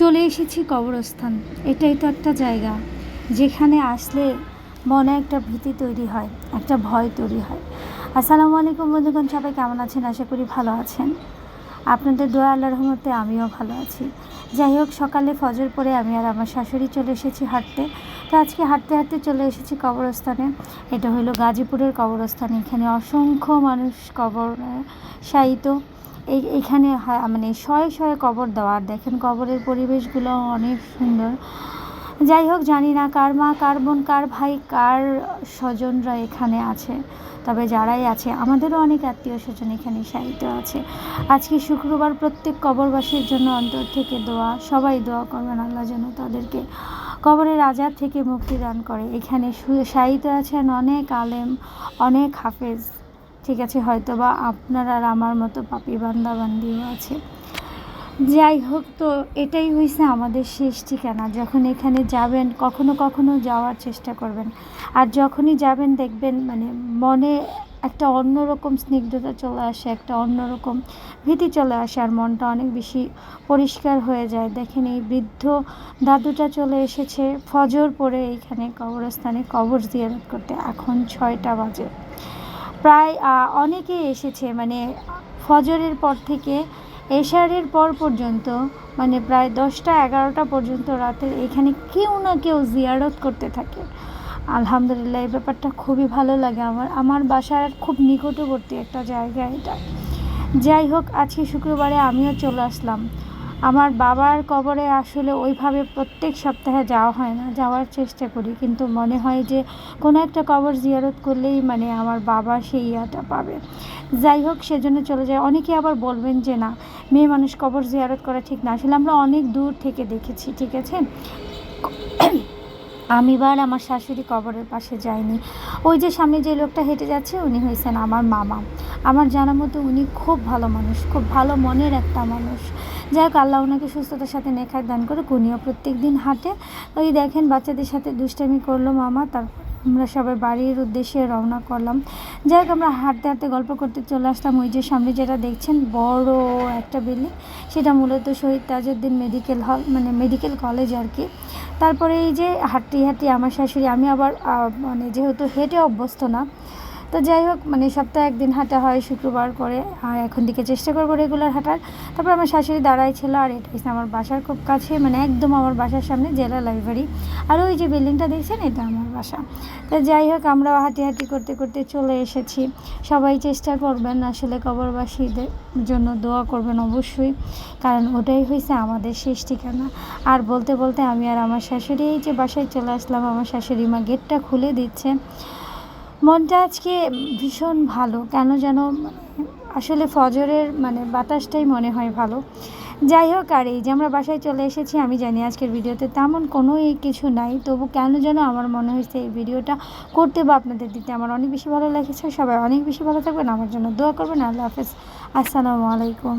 চলে এসেছি কবরস্থান। এটাই তো একটা জায়গা। যেখানে আসলে মনে একটা ভীতি তৈরি হয়, একটা ভয় তৈরি হয়। আসসালামু আলাইকুম বন্ধুগণ, সবাই কেমন আছেন? আশা করি ভালো আছেন। আপনাদের দোয়া আল্লাহ রহমতে আমিও ভালো আছি। যাই হোক, সকালে ফজর পরে আমি আর আমার শাশুড়ি চলে এসেছি হাঁটতে। তো আজকে হাঁটতে হাঁটতে চলে এসেছি কবরস্থানে। এটা হলো গাজীপুরের কবরস্থান। এখানে অসংখ্য মানুষ কবর শায়িত। এই এখানে মানে শয়ে শয়ে কবর দেওয়ার দেখেন কবরের পরিবেশগুলো অনেক সুন্দর। যাই হোক, জানি না কার মা, কার বোন, কার ভাই, কার স্বজনরা এখানে আছে। তবে যারাই আছে, আমাদেরও অনেক আত্মীয় স্বজন এখানে শায়িত আছে। আজকে শুক্রবার প্রত্যেক কবরবাসীর জন্য অন্তর থেকে দোয়া। সবাই দোয়া করবেন আল্লাহ যেন তাদেরকে কবরের আজাদ থেকে মুক্তি দান করে। এখানে শায়িত আছেন অনেক আলেম, অনেক হাফেজ। ঠিক আছে হয়তো বা আপনার আর আমার মতো পাপি বান্দা বান্দিও আছে। যাই হোক, তো এটাই হয়েছে আমাদের শেষ ঠিকানা। যখন এখানে যাবেন, কখনো কখনো যাওয়ার চেষ্টা করবেন। আর যখনই যাবেন, দেখবেন মানে মনে একটা অন্যরকম স্নিগ্ধতা চলে আসে, একটা অন্যরকম ভীতি চলে আসে, আর মনটা অনেক বেশি পরিষ্কার হয়ে যায়। দেখেন এই বৃদ্ধ দাদুটা চলে এসেছে ফজর পরে এইখানে কবরস্থানে কবর জিয়ারত করতে। এখন ছয়টা বাজে। প্রায় আহ, অনেকেই এসেছে মানে ফজরের পর থেকে এশারের পর পর্যন্ত মানে প্রায় দশটা এগারোটা পর্যন্ত রাতের এখানে কেউ না কেউ জিয়ারত করতে থাকে। আলহামদুলিল্লাহ এই ব্যাপারটা খুবই ভালো লাগে আমার। আমার বাসার খুব নিকটবর্তী একটা জায়গা এটা। যাই হোক আজকে শুক্রবারে আমিও চলে আসলাম। আমার বাবার কবরে আসলে ওইভাবে প্রত্যেক সপ্তাহে যাওয়া হয় না, যাওয়ার চেষ্টা করি। কিন্তু মনে হয় যে কোনো একটা কবর জিয়ারত করলেই মানে আমার বাবা সেই ইয়াটা পাবে। যাই হোক, সেজন্য চলে যায়। অনেকে আবার বলবেন যে না, মেয়ে মানুষ কবর জিয়ারত করা ঠিক না। আসলে আমরা অনেক দূর থেকে দেখেছি, ঠিক আছে? আমি বার আমার শাশুড়ি কবরের পাশে যাইনি। ওই যে সামনে যে লোকটা হেঁটে যাচ্ছে, উনি হয়েছেন আমার মামা। আমার জানা মতো উনি খুব ভালো মানুষ, খুব ভালো মনের একটা মানুষ। যাই হোক, আল্লাহ ওনাকে সুস্থতার সাথে নেখায় দান করে উনিও প্রত্যেক দিন হাঁটে। ওই দেখেন, বাচ্চাদের সাথে দুষ্টামি করল মামা তারপর আমরা সবাই বাড়ির উদ্দেশ্যে রওনা করলাম। যাই হোক, আমরা হাঁটতে হাঁটতে গল্প করতে চলে আসলাম ওই যে সামনে যেটা দেখছেন, বড় একটা বিল্ডিং সেটা মূলত শহীদ তাজউদ্দিন মেডিকেল হল মানে মেডিকেল কলেজ আর কি। তারপরে এই যে হাঁটতে হাঁটতে আমার শাশুড়ি, আমি আবার মানে যেহেতু হেঁটে অভ্যস্ত না তো যাই হোক মানে সপ্তাহে একদিন হাঁটা হয়, শুক্রবার করে। আর এখন দিকে চেষ্টা করব রেগুলার হাঁটার। তারপর আমার শাশুড়ি দাঁড়াই ছিল, আর এটা হচ্ছে আমার বাসার খুব কাছে মানে একদম আমার বাসার সামনে, জেলা লাইব্রেরি আর ওই যে বিল্ডিংটা দেখছেন, এটা আমার বাসা। তো যাই হোক, আমরাও হাঁটি হাঁটি করতে করতে চলে এসেছি। সবাই চেষ্টা করবেন আসলে কবরবাসীদের জন্য দোয়া করবেন অবশ্যই, কারণ ওটাই হয়েছে আমাদের শেষ ঠিকানা। আর বলতে বলতে আমি আর আমার শাশুড়ি এই যে বাসায় চলে আসলাম, আমার শাশুড়ি মা গেটটা খুলে দিচ্ছে। মনটা আজকে ভীষণ ভালো। কেন যেন আসলে ফজরের মানে বাতাসটাই মনে হয় ভালো। যাই হোক, আর এই যে আমরা বাসায় চলে এসেছি, আমি জানি আজকের ভিডিওতে তেমন কোনো এই কিছু নাই। তবু কেন যেন আমার মনে হয়েছে এই ভিডিওটা করতে বা আপনাদের দিতে আমার অনেক বেশি ভালো লেগেছে। সবাই অনেক বেশি ভালো থাকবেন। আমার জন্য দোয়া করবেন। আল্লাহ হাফেজ। আসসালামু আলাইকুম।